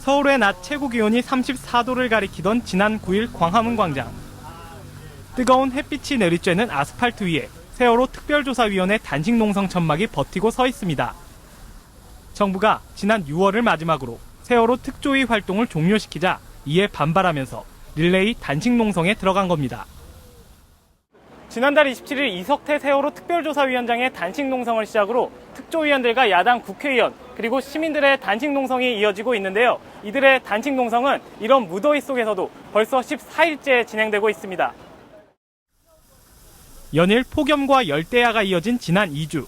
서울의 낮 최고 기온이 34도를 가리키던 지난 9일 광화문 광장. 뜨거운 햇빛이 내리쬐는 아스팔트 위에 세월호 특별조사위원회 단식 농성 천막이 버티고 서 있습니다. 정부가 지난 6월을 마지막으로 세월호 특조위 활동을 종료시키자 이에 반발하면서 릴레이 단식 농성에 들어간 겁니다. 지난달 27일 이석태 세월호 특별조사위원장의 단식 농성을 시작으로 특조위원들과 야당 국회의원 그리고 시민들의 단식 농성이 이어지고 있는데요. 이들의 단식 농성은 이런 무더위 속에서도 벌써 14일째 진행되고 있습니다. 연일 폭염과 열대야가 이어진 지난 2주.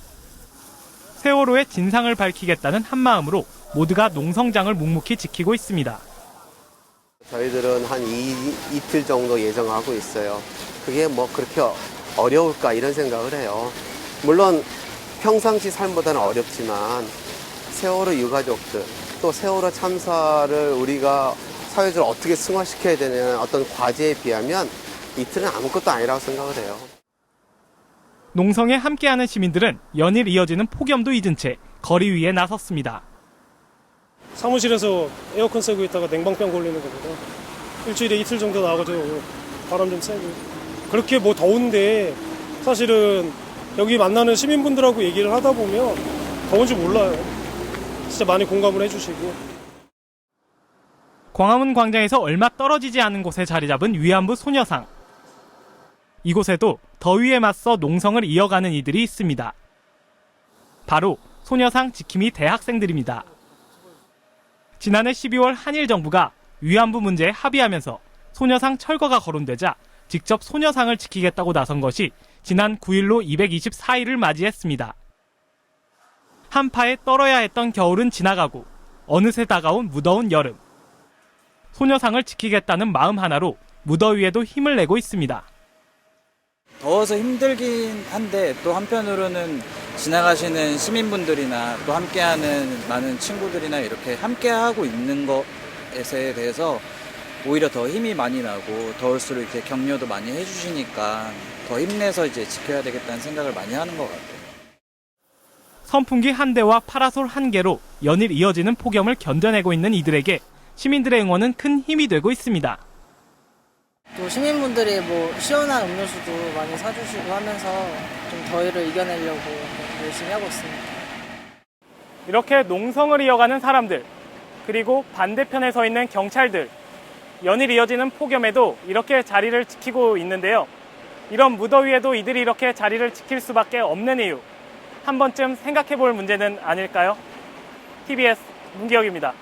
세월호의 진상을 밝히겠다는 한마음으로 모두가 농성장을 묵묵히 지키고 있습니다. 저희들은 한 이, 이틀 정도 예정하고 있어요. 그게 뭐 그렇게 어려울까 이런 생각을 해요. 물론 평상시 삶보다는 어렵지만 세월호 유가족들 또 세월호 참사를 우리가 사회적으로 어떻게 승화시켜야 되는 어떤 과제에 비하면 이틀은 아무것도 아니라고 생각을 해요. 농성에 함께하는 시민들은 연일 이어지는 폭염도 잊은 채 거리 위에 나섰습니다. 사무실에서 에어컨 쐬고 있다가 냉방병 걸리는 것보다 일주일에 이틀 정도 나가가지고 바람 좀 쐬고 그렇게 뭐 더운데 사실은 여기 만나는 시민분들하고 얘기를 하다 보면 더운지 몰라요. 진짜 많이 공감을 해주시고 광화문 광장에서 얼마 떨어지지 않은 곳에 자리 잡은 위안부 소녀상. 이곳에도 더위에 맞서 농성을 이어가는 이들이 있습니다. 바로 소녀상 지킴이 대학생들입니다. 지난해 12월 한일 정부가 위안부 문제에 합의하면서 소녀상 철거가 거론되자 직접 소녀상을 지키겠다고 나선 것이 지난 9일로 224일을 맞이했습니다. 한파에 떨어야 했던 겨울은 지나가고 어느새 다가온 무더운 여름. 소녀상을 지키겠다는 마음 하나로 무더위에도 힘을 내고 있습니다. 더워서 힘들긴 한데 또 한편으로는 지나가시는 시민분들이나 또 함께하는 많은 친구들이나 이렇게 함께하고 있는 것에 대해서 오히려 더 힘이 많이 나고 더울수록 이렇게 격려도 많이 해주시니까 더 힘내서 이제 지켜야 되겠다는 생각을 많이 하는 것 같아요. 선풍기 한 대와 파라솔 한 개로 연일 이어지는 폭염을 견뎌내고 있는 이들에게 시민들의 응원은 큰 힘이 되고 있습니다. 또 시민분들이 뭐 시원한 음료수도 많이 사주시고 하면서 좀 더위를 이겨내려고 열심히 하고 있습니다. 이렇게 농성을 이어가는 사람들, 그리고 반대편에 서 있는 경찰들, 연일 이어지는 폭염에도 이렇게 자리를 지키고 있는데요. 이런 무더위에도 이들이 이렇게 자리를 지킬 수밖에 없는 이유, 한 번쯤 생각해 볼 문제는 아닐까요? TBS 문기혁입니다.